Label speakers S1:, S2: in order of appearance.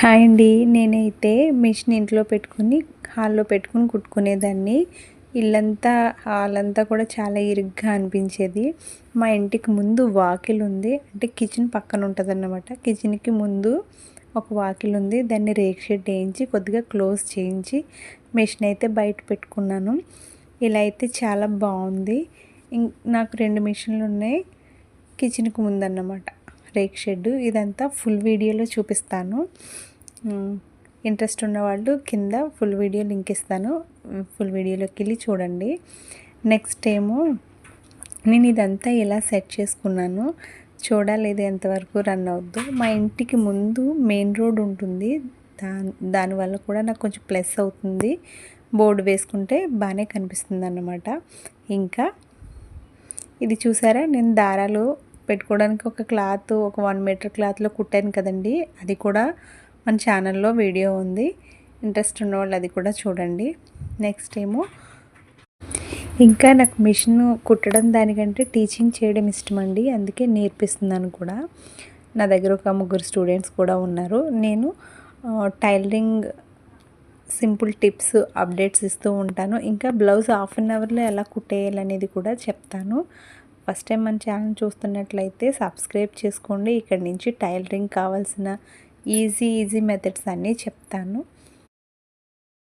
S1: Hi అండి. నేనైతే machine ఇంట్లో పెట్టుకుని హాల్లో పెట్టుకుని కుట్టుకునేదాన్ని. ఇల్లంతా హాల్ అంతా కూడా చాలా ఇరుగ్గా అనిపించేది. మా ఇంటికి ముందు వాకిల్ ఉంది. అంటే కిచెన్ పక్కన ఉంటుంది అన్నమాట కిచెన్కి ముందు ఒక వాకిల్ ఉంది. దాన్ని రేక్ షెడ్ వేయించి కొద్దిగా క్లోజ్ చేయించి మిషన్ అయితే బయట పెట్టుకున్నాను. ఇలా అయితే చాలా బాగుంది. నాకు రెండు మిషన్లు ఉన్నాయి. కిచెన్కి ముందన్నమాట. రేక్ షెడ్ ఇదంతా ఫుల్ వీడియోలో చూపిస్తాను. ఇంట్రెస్ట్ ఉన్న వాళ్ళు కింద ఫుల్ వీడియో లింక్ ఇస్తాను. ఫుల్ వీడియోలోకి వెళ్ళి చూడండి. నెక్స్ట్ ఏమో నేను ఇదంతా ఎలా సెట్ చేసుకున్నాను? చూడాలేదు ఎంతవరకు రన్ అవుద్దు. మా ఇంటికి ముందు మెయిన్ రోడ్ ఉంటుంది. దా దానివల్ల కూడా నాకు కొంచెం ప్లస్ అవుతుంది. బోర్డు వేసుకుంటే బాగానే కనిపిస్తుంది అన్నమాట ఇంకా ఇది చూసారా? నేను దారాలు పెట్టుకోవడానికి ఒక క్లాత్ ఒక వన్ మీటర్ క్లాత్లో కుట్టాను కదండి. అది కూడా మన ఛానల్లో వీడియో ఉంది. ఇంట్రెస్ట్ ఉన్న వాళ్ళు అది కూడా చూడండి. నెక్స్ట్ ఏమో ఇంకా నాకు మిషన్ కుట్టడం దానికంటే టీచింగ్ చేయడం ఇష్టం అండి అందుకే నేర్పిస్తున్నాను కూడా. నా దగ్గర ఒక ముగ్గురు స్టూడెంట్స్ కూడా ఉన్నారు. నేను టైలరింగ్ సింపుల్ టిప్స్ అప్డేట్స్ ఇస్తూ ఉంటాను. ఇంకా బ్లౌజ్ హాఫ్ అన్ అవర్లో ఎలా కుట్టేయాలనేది కూడా చెప్తాను. ఫస్ట్ టైం మన ఛానల్ చూస్తున్నట్లయితే సబ్స్క్రైబ్ చేసుకోండి. ఇక్కడ నుంచి టైలరింగ్ కావాల్సిన ఈజీ ఈజీ మెథడ్స్ అన్నీ చెప్తాను.